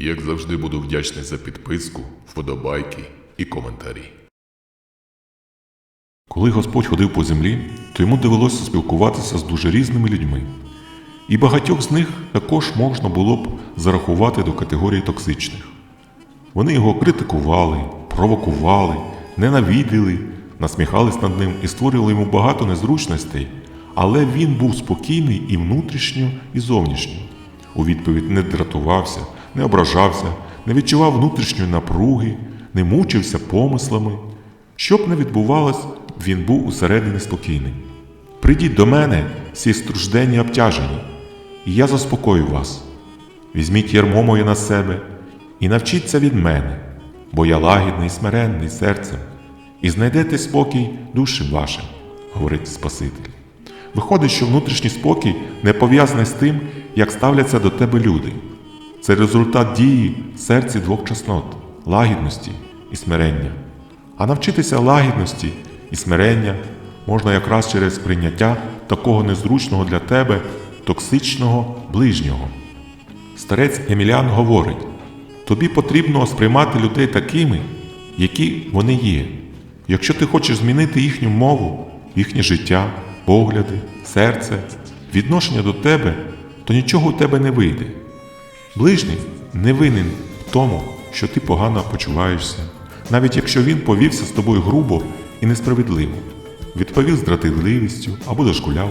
Як завжди буду вдячний за підписку, вподобайки і коментарі. Коли Господь ходив по землі, то йому довелося спілкуватися з дуже різними людьми. І багатьох з них також можна було б зарахувати до категорії токсичних. Вони його критикували, провокували, ненавиділи, насміхались над ним і створювали йому багато незручностей, але він був спокійний і внутрішньо, і зовнішньо. У відповідь не дратувався, не ображався, не відчував внутрішньої напруги, не мучився помислами. Що б не відбувалось, він був усередині спокійний. Прийдіть до мене, всі стражденні обтяжені, і я заспокою вас. Візьміть ярмо моє на себе і навчіться від мене, бо я лагідний смиренний серцем, і знайдете спокій душі вашим, говорить Спаситель. Виходить, що внутрішній спокій не пов'язаний з тим, як ставляться до тебе люди. Це результат дії в серці двох чеснот лагідності і смирення. А навчитися лагідності і смирення можна якраз через прийняття такого незручного для тебе токсичного ближнього. Старець Еміліан говорить: тобі потрібно сприймати людей такими, які вони є. Якщо ти хочеш змінити їхню мову, їхнє життя, погляди, серце, відношення до тебе, то нічого у тебе не вийде. Ближній не винен в тому, що ти погано почуваєшся, навіть якщо він повівся з тобою грубо і несправедливо, відповів з або дошкуляв.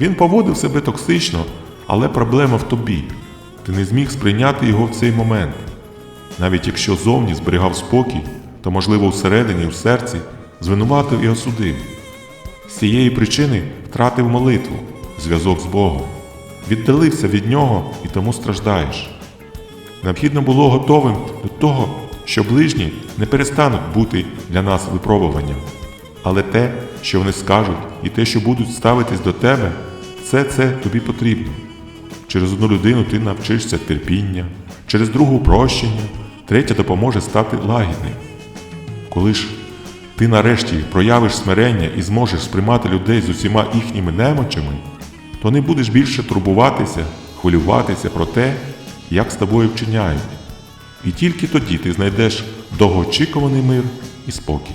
Він поводив себе токсично, але проблема в тобі. Ти не зміг сприйняти його в цей момент. Навіть якщо зовні зберігав спокій, то, можливо, всередині, в серці звинуватив і осудив. З цієї причини втратив молитву, зв'язок з Богом, віддалився від нього і тому страждаєш. Необхідно було готовим до того, що ближні не перестануть бути для нас випробуванням. Але те, що вони скажуть, і те, що будуть ставитись до тебе, все це тобі потрібно. Через одну людину ти навчишся терпіння, через другу прощення, третя допоможе стати лагідним. Коли ж ти нарешті проявиш смирення і зможеш сприймати людей з усіма їхніми немочами, то не будеш більше турбуватися, хвилюватися про те, як з тобою вчиняють. І тільки тоді ти знайдеш довгоочікуваний мир і спокій.